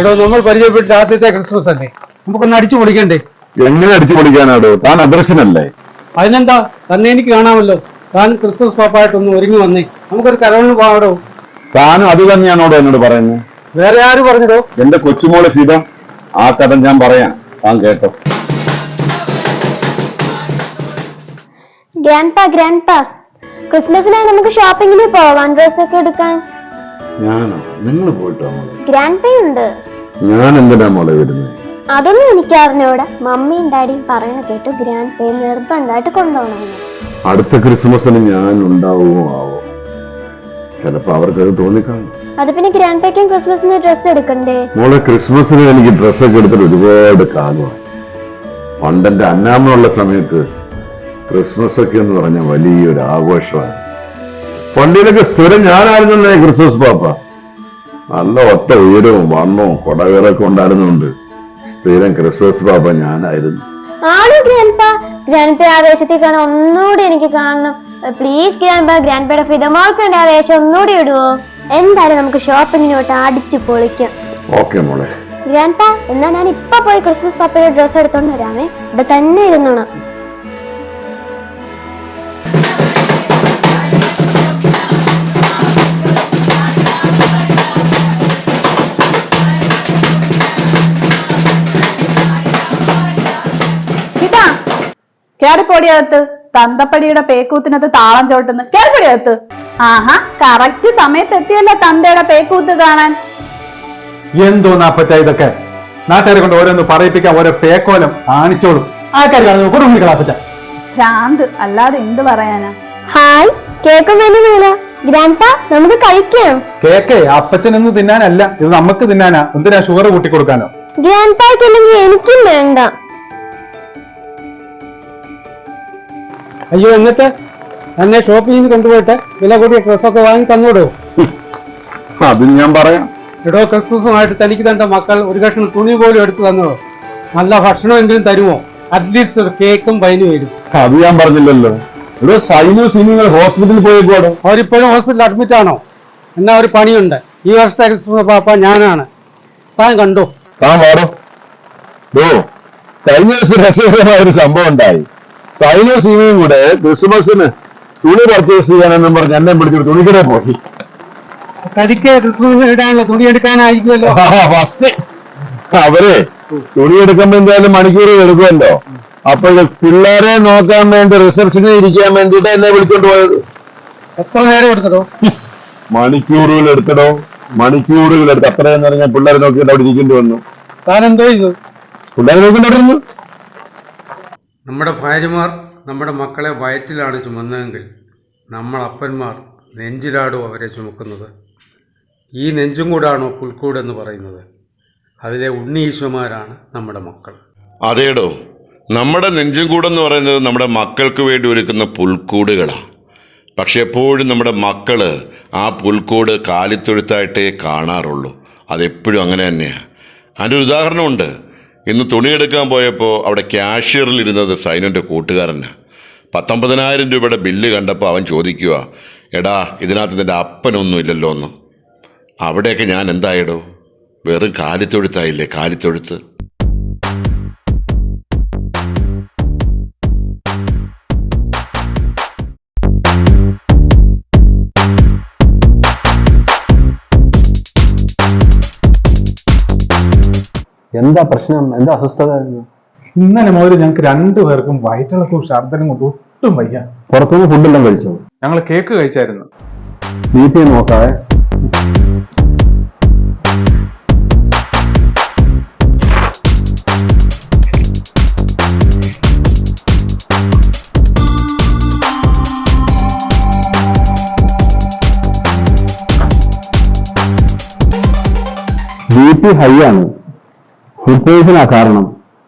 എടോ നമ്മൾ പരിചയപ്പെട്ട ആദ്യത്തെ ക്രിസ്മസ് അല്ലേ? നമുക്കൊന്ന് അടിച്ചു പൊളിക്കണ്ടേ? എങ്ങനെ അടിച്ചു പൊളിക്കാനാടോ? താൻ അദർശനല്ലേ അതിനെന്താ? തന്നെ എനിക്ക് കാണാമല്ലോ. താൻ ക്രിസ്മസ് പാപ്പായിട്ടൊന്ന് ഒരുങ്ങി വന്നേ. നമുക്കൊരു കരോളിന് പോകാടോ താനും അത് തന്നെയാണോടോ എന്നോട് പറയുന്നത് വേറെ ആര് പറഞ്ഞിടോ? എന്റെ കൊച്ചുമോളെ ഫിദ ആ കഥ ഞാൻ പറയാം. താൻ കേട്ടോ. ഗ്രാൻഡ് പാ ഗ്രാൻഡ് ക്രിസ്മസിനായി നമുക്ക് ഷോപ്പിങ്ങിന് പോവാൻ ഡ്രസ് ഒക്കെ എടുക്കാൻ. ഞാനോ? നിങ്ങൾ പോയിട്ടോ ഗ്രാൻഡ് പേ ഉണ്ട് ഞാൻ എന്തിനാ മോളെ വരുന്നത് അതൊന്നും എനിക്ക് അറിഞ്ഞൂടാ മമ്മിയും ഡാഡിയും പറയണ കേട്ടു ഗ്രാൻഡ് പേ നിർബന്ധമായിട്ട് കൊണ്ടുപോകണമെന്ന് അടുത്ത ക്രിസ്മസിന് ഞാൻ ഉണ്ടാവുമോ ആവോ. ചിലപ്പോ അവർക്കത് തോന്നിക്കാണും. അത് പിന്നെ ഗ്രാൻഡ് പേക്കും ക്രിസ്മസിന് ഡ്രസ് എടുക്കണ്ടേ? മോളെ ക്രിസ്മസിന് എനിക്ക് ഡ്രസ്സൊക്കെ എടുത്തിട്ട് ഒരുപാട് കാണുവാണ് പണ്ടെന്റെ അന്നാമ്മയുള്ള സമയത്ത് ക്രിസ്മസ് ഒക്കെ എന്ന് പറഞ്ഞ വലിയൊരു ആഘോഷമാണ് പണ്ടിലൊക്കെ സ്ഥിരം ഞാനായിരുന്നല്ലേ ക്രിസ്മസ് പാപ്പ? നല്ല ഒറ്റ ഉയരവും വണ്ണവും കൊടകരൊക്കെ ഉണ്ടായിരുന്നുണ്ട്. സ്ഥിരം ക്രിസ്മസ് പാപ്പ ഞാനായിരുന്നു. ആണോ ഗ്രാൻഡ് പാ ഗ്രാൻഡ് പേ ആ വേഷത്തിൽ കാണാൻ ഒന്നുകൂടി എനിക്ക് കാണണം. പ്ലീസ് ഗ്രാൻഡ് പാ ഗ്രാൻഡ് പേയുടെ ഫിതമാർക്ക് വേണ്ടി ആ വേഷം ഒന്നുകൂടി ഇടുവോ? എന്തായാലും നമുക്ക് ഷോപ്പിങ്ങിനോട്ട് അടിച്ചു പൊളിക്കാം. ഓക്കെ മോളെ. ഗ്രാൻഡ് എന്നാ ഞാൻ ഇപ്പൊ പോയി ക്രിസ്മസ് പാപ്പയുടെ ഡ്രസ് എടുത്തോണ്ട് വരാമേ. ഇവിടെ തന്നെ ഇരുന്നോണം. കേറിപ്പൊടിയകത്ത് തന്തപ്പടിയുടെ പേക്കൂത്തിനകത്ത് താളം ചവിട്ടുന്നു. കേറിപ്പൊടിയകത്ത് ആഹാ കറക്റ്റ് സമയത്ത് എത്തിയല്ലോ തന്തയുടെ പേക്കൂത്ത് കാണാൻ. എന്തോ അപ്പച്ച ഇതൊക്കെ. നാട്ടുകാരെ കൊണ്ട് ഓരോന്ന് പറയിപ്പിക്കാൻ ഓരോ പേക്കോലം കാണിച്ചോളും. ആൾക്കാർ കാണുന്നു കുടുംബികളാ അപ്പച്ച ഭ്രാന്ത് അല്ലാതെ എന്ത് പറയാനാ? ഹായ് കേക്ക് വേണമെന്നില്ല ഗ്രാൻഡ് നമുക്ക് കഴിക്കാം. കേക്കേ അപ്പച്ചനൊന്നും തിന്നാനല്ല ഇത് നമുക്ക് തിന്നാനാ. എന്തിനാ ഷുഗർ കൂട്ടി കൊടുക്കാനോ ഗ്രാൻഡ് എനിക്ക് എനിക്കും വേണ്ട. അയ്യോ എന്നിട്ട്? എന്നെ ഷോപ്പിൽ നിന്ന് കൊണ്ടുപോയിട്ട് വില കൂടിയ ഡ്രസ്സൊക്കെ വാങ്ങി തന്നോടോ? അത് ഞാൻ പറയാം. എടോ ക്രിസ്മസുമായിട്ട് തനിക്ക് തന്റെ മക്കൾ ഒരു കഷ്ണം തുണി പോലും എടുത്തു തന്നോ? നല്ല ഭക്ഷണമെങ്കിലും തരുമോ? അറ്റ്ലീസ്റ്റ് ഒരു കേക്കും വൈനും വരും അത് ഞാൻ പറഞ്ഞില്ലല്ലോ. എടോ സൈനു സിനിമകൾ ഹോസ്പിറ്റലിൽ പോയേക്കോടോ അവരിപ്പോഴും ഹോസ്പിറ്റലിൽ അഡ്മിറ്റ് ആണോ? എന്നാ ഒരു പണിയുണ്ട്. ഈ വർഷത്തെ ക്രിസ്മസ് പാപ്പ ഞാനാണ്. താൻ കണ്ടോ? താൻ വാടോ. കഴിഞ്ഞ ദിവസം രസകരമായ ഒരു സംഭവം ഉണ്ടായി. സൈനോ സീമയും കൂടെ ക്രിസ്മസിന് തുണി പർച്ചേസ് ചെയ്യാനെന്നും പറഞ്ഞ് എന്നെ പിടിച്ചൊരു തുണിക്കടെ പോയി. തനിക്ക് ക്രിസ്മസിന് ഇടാനുള്ള തുണി എടുക്കാനായിരിക്കുമല്ലോ. ഫസ്റ്റ് അവരെ തുണി എടുക്കുമ്പോ എന്തായാലും മണിക്കൂറുകൾ എടുക്കുമല്ലോ. അപ്പോൾ പിള്ളേരെ നോക്കാൻ വേണ്ടി റിസപ്ഷനിൽ ഇരിക്കാൻ വേണ്ടിട്ട് എന്നെ വിളിച്ചോണ്ട് പോയത്. എത്ര നേരം എടുത്തടോ? മണിക്കൂറുകൾ എടുത്തടോ? മണിക്കൂറുകൾ എടുത്ത് അത്രയെന്ന് പറഞ്ഞാൽ പിള്ളേരെ നോക്കിയിട്ട് അവിടെ ഇരിക്കേണ്ടി വന്നു. താൻ എന്തോ ചെയ്തു? പിള്ളേരെ നോക്കിയിട്ടുണ്ടായിരുന്നു നമ്മുടെ ഭാര്യമാർ നമ്മുടെ മക്കളെ വയറ്റിലാണ് ചുമന്നതെങ്കിൽ നമ്മളപ്പന്മാർ നെഞ്ചിലാടും അവരെ ചുമക്കുന്നത്. ഈ നെഞ്ചും കൂടാണോ പുൽക്കൂടെന്ന് പറയുന്നത്. അതിലെ ഉണ്ണീശ്വമാരാണ് നമ്മുടെ മക്കൾ. അതേടോ നമ്മുടെ നെഞ്ചും കൂടെന്ന് പറയുന്നത് നമ്മുടെ മക്കൾക്ക് വേണ്ടി ഒരുക്കുന്ന പുൽക്കൂടുകളാണ്. പക്ഷെ എപ്പോഴും നമ്മുടെ മക്കൾ ആ പുൽക്കൂട് കാലിത്തൊഴുത്തായിട്ടേ കാണാറുള്ളൂ. അതെപ്പോഴും അങ്ങനെ തന്നെയാണ് അതിന്റെ ഒരു ഉദാഹരണമുണ്ട്. ഇന്ന് തുണിയെടുക്കാൻ പോയപ്പോൾ അവിടെ ക്യാഷ്യറിൽ ഇരുന്നത് സൈനന്റെ കൂട്ടുകാരനാണ് പത്തൊമ്പതിനായിരം രൂപയുടെ ബില്ല് കണ്ടപ്പോൾ അവൻ ചോദിക്കുക എടാ ഇതിനകത്ത് നിന്റെ അപ്പനൊന്നും ഇല്ലല്ലോ എന്ന് അവിടെയൊക്കെ ഞാൻ എന്തായിടോ? വെറും കാലിത്തൊഴുത്തായില്ലേ കാലിത്തൊഴുത്ത്? എന്താ പ്രശ്നം? എന്താ അസ്വസ്ഥത? ഇന്നലെ മുതൽ ഞങ്ങൾക്ക് രണ്ടുപേർക്കും വയറ്റിളക്കും ഛർദ്ദനും കൊണ്ട് ഒട്ടും വയ്യ. പുറത്തുനിന്ന് ഫുഡെല്ലാം കഴിച്ചോ? ഞങ്ങൾ കേക്ക് കഴിച്ചായിരുന്നു. വീട്ടിൽ നോക്കാതെ ബി പി ഹൈ ആണ്. ഫുഡ് കാരണം.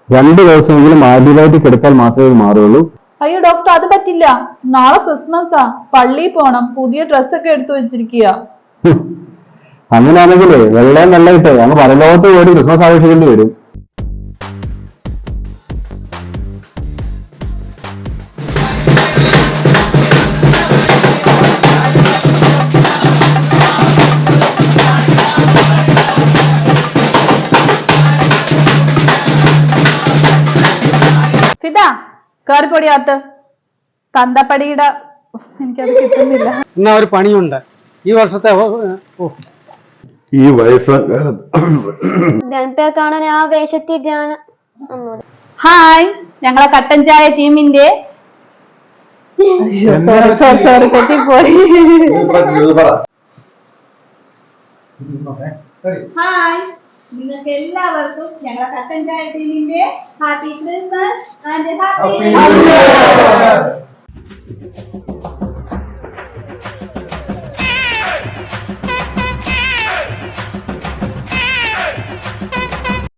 രണ്ടു ദിവസമെങ്കിലും ആന്റിബയോട്ടിക് എടുത്താൽ മാത്രമേ മാറുള്ളൂ അയ്യോ ഡോക്ടർ അത് പറ്റില്ല. നാളെ ക്രിസ്മസാ. പള്ളിയിൽ പോണം. പുതിയ ഡ്രസ്സൊക്കെ എടുത്തു വെച്ചിരിക്കുക. അങ്ങനെയാണെങ്കിൽ വെള്ളം നല്ല വെള്ളമിട്ട് അങ്ങ് പരലോകത്ത് പോയി ക്രിസ്മസ് ആഘോഷിക്കേണ്ടി വരും. കയറിപ്പൊടിയകത്ത് തന്തപ്പടിയുടെ ഉഫ്, എനിക്കത് കിട്ടുന്നില്ല. എന്നാ ഒരു പണിയുണ്ട്. ഈ വർഷത്തെ ഈ കാണാൻ ആ വേഷത്തിൽ ഒന്നുകൂടെ ഹായ് ഞങ്ങളെ കട്ടൻ ചായ ടീമിന്റെ സോറി സോറി സോറി തെറ്റിപ്പോയി ഹായ്. നിങ്ങൾക്ക് എല്ലാവർക്കും ഞങ്ങളുടെ കട്ടൻ ചായ ടീമിന്റെ ഹാപ്പി ക്രിസ്മസ് ആൻഡ് ഹാപ്പി